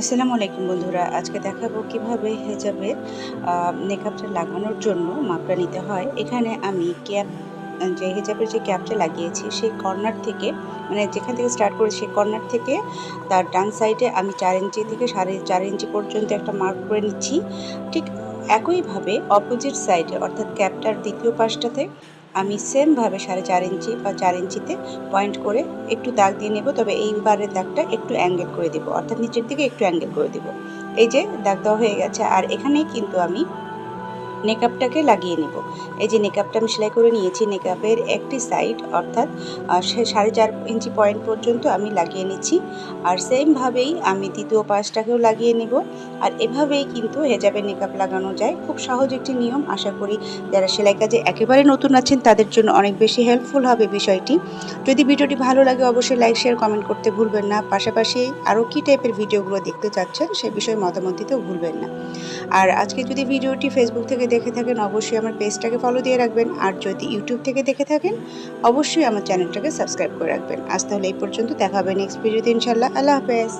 আসসালামু আলাইকুম বন্ধুরা। আজকে দেখাবো কীভাবে হেজাবের মেকআপটা লাগানোর জন্য মাপটা নিতে হয়। এখানে আমি ক্যাপ, যে হেজাবের যে ক্যাপটা লাগিয়েছি, সেই কর্নার থেকে মানে যেখান থেকে স্টার্ট করেছি, সেই কর্নার থেকে তার ডান সাইডে আমি চার ইঞ্চি থেকে সাড়ে চার ইঞ্চি পর্যন্ত একটা মার্ক করে নিচ্ছি। ঠিক একইভাবে অপোজিট সাইডে অর্থাৎ ক্যাপটার দ্বিতীয় পাশটাতে আমি সেমভাবে সাড়ে চার ইঞ্চি বা চার ইঞ্চিতে পয়েন্ট করে একটু দাগ দিয়ে নেব, তবে এইবারের দাগটা একটু অ্যাঙ্গেল করে দেব। অর্থাৎ নিচের দিকে একটু অ্যাঙ্গেল করে দেব। এই যে, দাগ দেওয়া হয়ে গেছে। আর এখানেই কিন্তু আমি নেকআপটাকে লাগিয়ে নেব। এই যে নেকআপটা আমি সেলাই করে নিয়েছি নেকআপের একটি সাইড অর্থাৎ সাড়ে চার ইঞ্চি পয়েন্ট পর্যন্ত আমি লাগিয়ে নিচ্ছি। আর সেমভাবেই আমি দ্বিতীয় পাশটাকেও লাগিয়ে নেব। আর এভাবেই কিন্তু হেজাবে নেকআপ লাগানো যায়। খুব সহজ একটি নিয়ম। আশা করি যারা সেলাই কাজে একেবারে নতুন আছেন, তাদের জন্য অনেক বেশি হেল্পফুল হবে বিষয়টি। যদি ভিডিওটি ভালো লাগে, অবশ্যই লাইক শেয়ার কমেন্ট করতে ভুলবেন না। পাশাপাশি আরও কী টাইপের ভিডিওগুলো দেখতে চাচ্ছেন, সে বিষয়ে মতামত দিতেও ভুলবেন না। আর আজকে যদি ভিডিওটি ফেসবুক থেকে দেখে থাকেন, অবশ্যই আমার পেজটাকে ফলো দিয়ে রাখবেন। আর যদি ইউটিউব থেকে দেখে থাকেন, অবশ্যই আমার চ্যানেলটাকে সাবস্ক্রাইব করে রাখবেন। আজ তাহলে এই পর্যন্ত, দেখা হবে নেক্সট ভিডিওতে ইনশাল্লাহ আল্লাহ হাফেজ।